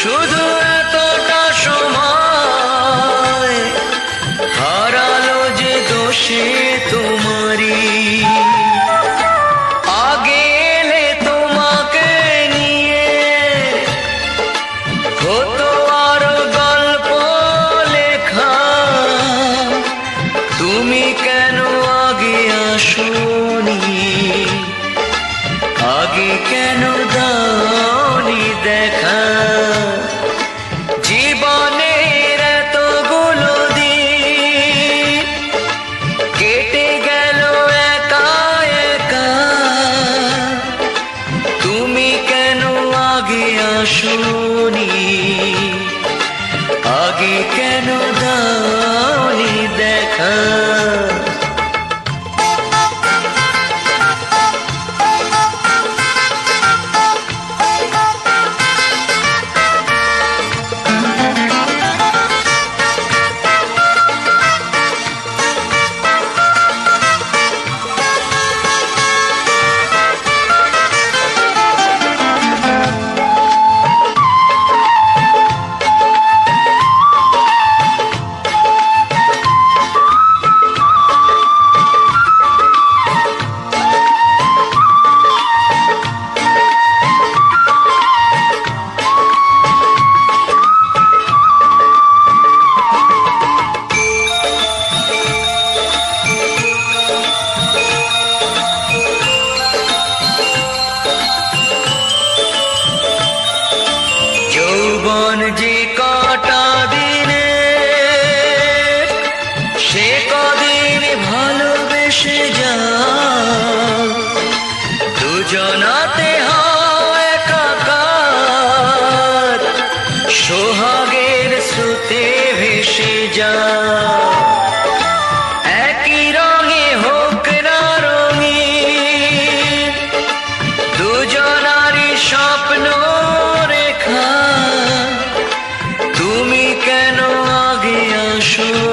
শুধু এতটা সময় হারালো যে দোষে তোমারি আগে এলে তোমাকে নিয়ে হতো আরও গল্প লেখা। তুমি কেন আগে আসো?